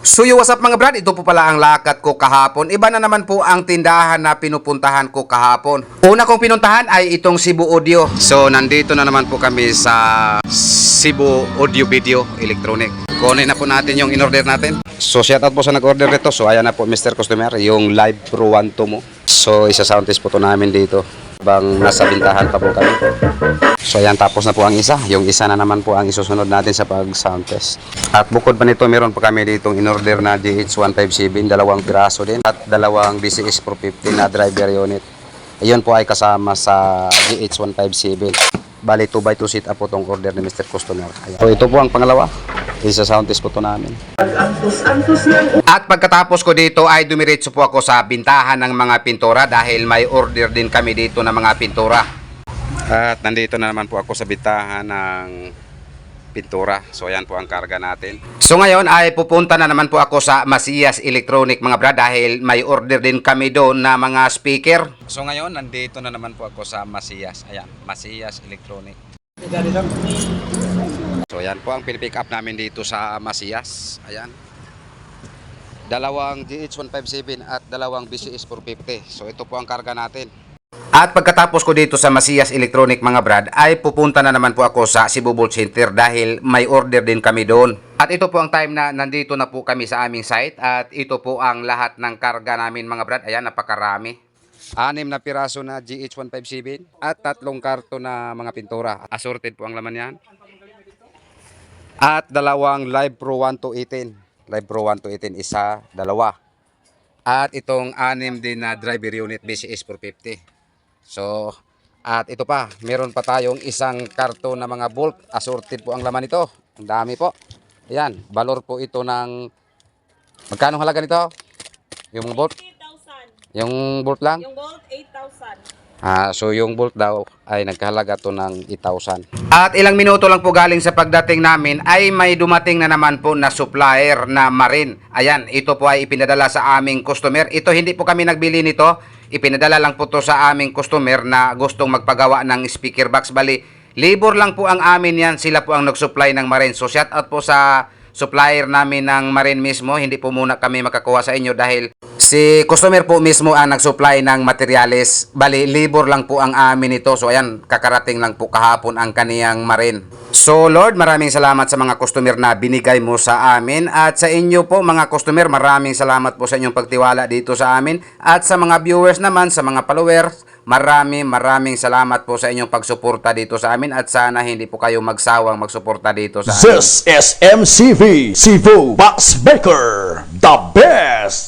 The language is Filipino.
So yo, what's up mga brad? Ito po pala ang lakat ko kahapon. Iba na naman po ang tindahan na pinupuntahan ko kahapon. Una kong pinuntahan ay itong Cebu Audio. So nandito na naman po kami sa Cebu Audio Video Electronic. Kunin na po natin yung in-order natin. So shout out po sa nag-order nito. So ayan na po Mr. Customer, yung Live Pro 1 to mo. So isa sound test po to namin dito. Bang nasa bintahan pa po kami. So ayan, tapos na po ang isa. Yung isa na naman po ang isusunod natin sa pag-sound test. At bukod pa nito, meron pa kami ditong in-order na GH157, dalawang piraso din. At dalawang BCS Pro 15 na driver unit. Ayun po ay kasama sa GH157. Bali 2x2 seat up po tong order ni Mr. Customer. Ayan. So ito po ang pangalawa. Isa sound test po to namin. At pagkatapos ko dito ay dumiretso po ako sa bintahan ng mga pintura dahil may order din kami dito ng mga pintura. At nandito na naman po ako sa bintahan ng pintura. So ayan po ang karga natin. So ngayon ay pupunta na naman po ako sa Masias Electronic mga brad dahil may order din kami doon na mga speaker. So ngayon nandito na naman po ako sa Masias. Ayan, Masias Electronic. So ayan po ang pinipick up namin dito sa Masias. Ayan. Dalawang GH157 at dalawang BCS 450. So ito po ang karga natin. At pagkatapos ko dito sa Masias Electronic mga brad, ay pupunta na naman po ako sa Cebu Bolt Center dahil may order din kami doon. At ito po ang time na nandito na po kami sa aming site at ito po ang lahat ng karga namin mga brad. Ayan, napakarami. Anim na piraso na GH157 at tatlong karto na mga pintura. Assorted po ang laman yan. At dalawang Live Pro 1 to 18. Live Pro 1 to 18, isa, dalawa. At itong anim din na driver unit BCS 450. So, at ito pa, meron pa tayong isang karton na mga bolt. Assorted po ang laman nito. Ang dami po. Ayan, valor po ito ng... Magkano halaga nito? Yung bolt? 8,000. Yung bolt lang? Yung gold, 8,000. Ah, so yung bolt daw ay nagkahalaga to ng 8,000. At ilang minuto lang po galing sa pagdating namin ay may dumating na naman po na supplier na marin. Ayan, ito po ay ipinadala sa aming customer. Ito hindi po kami nagbili nito. Ipinadala lang po to sa aming customer na gustong magpagawa ng speaker box. Bali, labor lang po ang amin yan. Sila po ang nag-supply ng marin. So shout out po sa supplier namin ng marin mismo. Hindi po muna kami makakuha sa inyo dahil Si customer po mismo ang nag-supply ng materyales. Bali, libor lang po ang amin ito. So ayan, kakarating lang po kahapon ang kaniyang marin. So Lord, maraming salamat sa mga customer na binigay mo sa amin. At sa inyo po mga customer, maraming salamat po sa inyong pagtiwala dito sa amin. At sa mga viewers naman, sa mga followers, maraming maraming salamat po sa inyong pagsuporta dito sa amin. At sana hindi po kayo magsawang magsuporta dito sa amin. This is MCV Cebu Box Maker, the best.